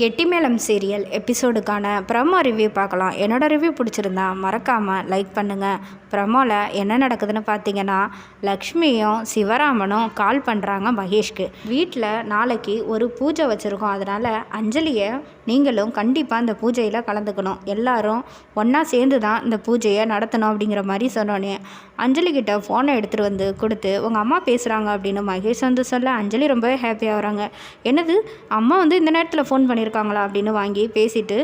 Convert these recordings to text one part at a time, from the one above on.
கெட்டிமேளம் serial எபிசோடுக்கான promo review பார்க்கலாம். என்னோடய ரிவ்யூ பிடிச்சிருந்தா மறக்காமல் லைக் பண்ணுங்கள் ப்ரமோவில் என்ன நடக்குதுன்னு பார்த்தீங்கன்னா லக்ஷ்மியும் சிவராமனும் கால் பண்ணுறாங்க மகேஷ்க்கு. வீட்டில் நாளைக்கு ஒரு பூஜை வச்சுருக்கோம். அதனால் அஞ்சலியை நீங்களும் கண்டிப்பாக அந்த பூஜையில் கலந்துக்கணும். எல்லாரும் ஒன்றா சேர்ந்து தான் இந்த பூஜையை நடத்தணும் அப்படிங்கிற மாதிரி சொன்னோன்னே அஞ்சலிக்கிட்ட ஃபோனை எடுத்துகிட்டு வந்து கொடுத்து உங்கள் அம்மா பேசுகிறாங்க அப்படின்னு மகேஷ் வந்து சொல்ல அஞ்சலி ரொம்பவே ஹாப்பியாகிறாங்க என்னது? அம்மா வந்து இந்த நேரத்தில் ஃபோன் பண்ணி பண்ணியிருக்காங்களா அப்படின்னு வாங்கி பேசிட்டு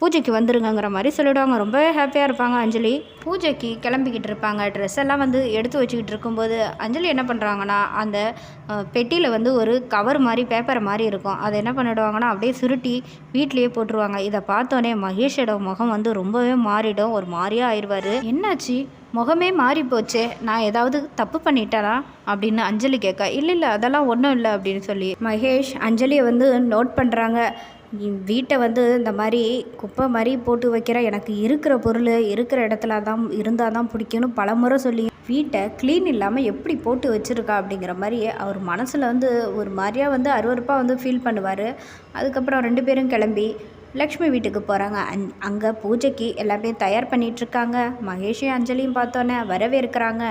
பூஜைக்கு வந்துருங்கிற மாதிரி சொல்லிவிடுவாங்க ரொம்ப ஹாப்பியாக இருப்பாங்க அஞ்சலி. பூஜைக்கு கிளம்பிக்கிட்டு இருப்பாங்க. ட்ரெஸ் எல்லாம் வந்து எடுத்து வச்சுக்கிட்டு இருக்கும்போது அஞ்சலி என்ன பண்ணுறாங்கன்னா அந்த பெட்டியில் வந்து ஒரு கவர் மாதிரி பேப்பர் மாதிரி இருக்கும். அதை என்ன பண்ணிடுவாங்கன்னா அப்படியே சுருட்டி வீட்லேயே போட்டுருவாங்க. இதை பார்த்தோன்னே மகேஷோட முகம் வந்து ரொம்பவே மாறிடும். ஒரு மாதிரியாக ஆயிடுவார். என்னாச்சு? முகமே மாறி நான் ஏதாவது தப்பு பண்ணிட்டேனா? அப்படின்னு அஞ்சலி கேட்க இல்லை இல்லை அதெல்லாம் ஒன்றும் இல்லை அப்படின்னு சொல்லி மகேஷ் அஞ்சலியை வந்து நோட் பண்ணுறாங்க வீட்டை வந்து இந்த மாதிரி குப்பை மாதிரி போட்டு வைக்கிற எனக்கு இருக்கிற பொருள் இருக்கிற இடத்துல தான் இருந்தால் தான் பிடிக்கும்னு பலமுறை சொல்லி வீட்டை க்ளீன் இல்லாமல் எப்படி போட்டு வச்சுருக்கா அப்படிங்கிற மாதிரி அவர் மனசில் வந்து ஒரு மாதிரியாக வந்து அருவறுப்பாக வந்து ஃபீல் பண்ணுவார். அதுக்கப்புறம் ரெண்டு பேரும் கிளம்பி லக்ஷ்மி வீட்டுக்கு போகிறாங்க அந் அங்கே பூஜைக்கு எல்லாமே தயார் பண்ணிகிட்ருக்காங்க மகேஷையும் அஞ்சலியும் பார்த்தோன்னே வரவேற்கிறாங்க.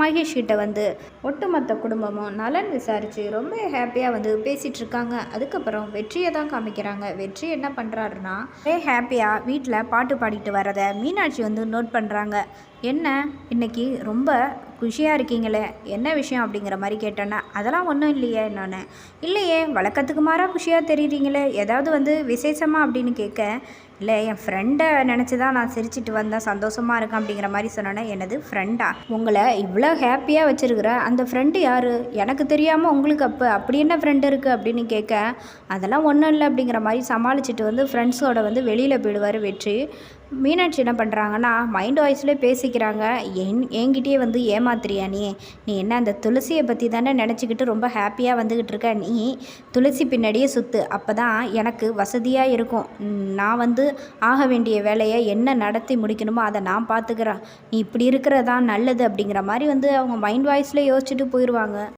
மகேஷ் கிட்ட வந்து ஒட்டுமொத்த குடும்பமும் நலன் விசாரித்து ரொம்ப ஹாப்பியாக வந்து பேசிகிட்டு இருக்காங்க அதுக்கப்புறம் வெற்றியை தான் காமிக்கிறாங்க. வெற்றி என்ன பண்ணுறாருன்னா ஒரே ஹாப்பியாக வீட்டில் பாட்டு பாடிட்டு வரதை மீனாட்சி வந்து நோட் பண்ணுறாங்க என்ன? இன்னைக்கு ரொம்ப குஷியாக இருக்கீங்களே என்ன விஷயம் அப்படிங்கிற மாதிரி கேட்டேன்னா அதெல்லாம் ஒன்றும் இல்லையே நான். இல்லையே வழக்கத்துக்கு மாறாக குஷியாக தெரியுறீங்களே ஏதாவது வந்து விசேஷமாக அப்படின்னு கேட்க இல்லை என் ஃப்ரெண்டை நினச்சி தான் நான் சிரிச்சிட்டு வந்தேன் சந்தோஷமாக இருக்கேன் அப்படிங்கிற மாதிரி சொன்னோன்னே எனது ஃப்ரெண்டா உங்களை இவ்வளோ ஹாப்பியாக வச்சுருக்கிற அந்த ஃப்ரெண்டு யார்? எனக்கு தெரியாமல் உங்களுக்கு அப்போ அப்படி என்ன ஃப்ரெண்டு இருக்குது அப்படின்னு கேட்க அதெல்லாம் ஒன்றும் இல்லை அப்படிங்கிற மாதிரி சமாளிச்சுட்டு வந்து ஃப்ரெண்ட்ஸோட வந்து வெளியில் போயிடுவார் வெற்றி. மீனாட்சி என்ன பண்ணுறாங்கன்னா மைண்ட் வாய்ஸ்லேயே பேசிக்கிறாங்க. என் என்கிட்டயே வந்து ஏமாத்துறியா நீ? நீ என்ன அந்த துளசியை பற்றி தானே நினச்சிக்கிட்டு ரொம்ப ஹாப்பியாக வந்துக்கிட்டு இருக்க? நீ துளசி பின்னாடியே சுற்று அப்போ தான் எனக்கு வசதியாக இருக்கும். நான் வந்து ஆக வேண்டிய வேலையை என்ன நடத்தி முடிக்கணுமோ அதை நான் பார்த்துக்கிறேன். நீ இப்படி இருக்கிறதான் நல்லது அப்படிங்கிற மாதிரி வந்து அவங்க மைண்ட் வாய்ஸில் யோசிச்சுட்டு போயிடுவாங்க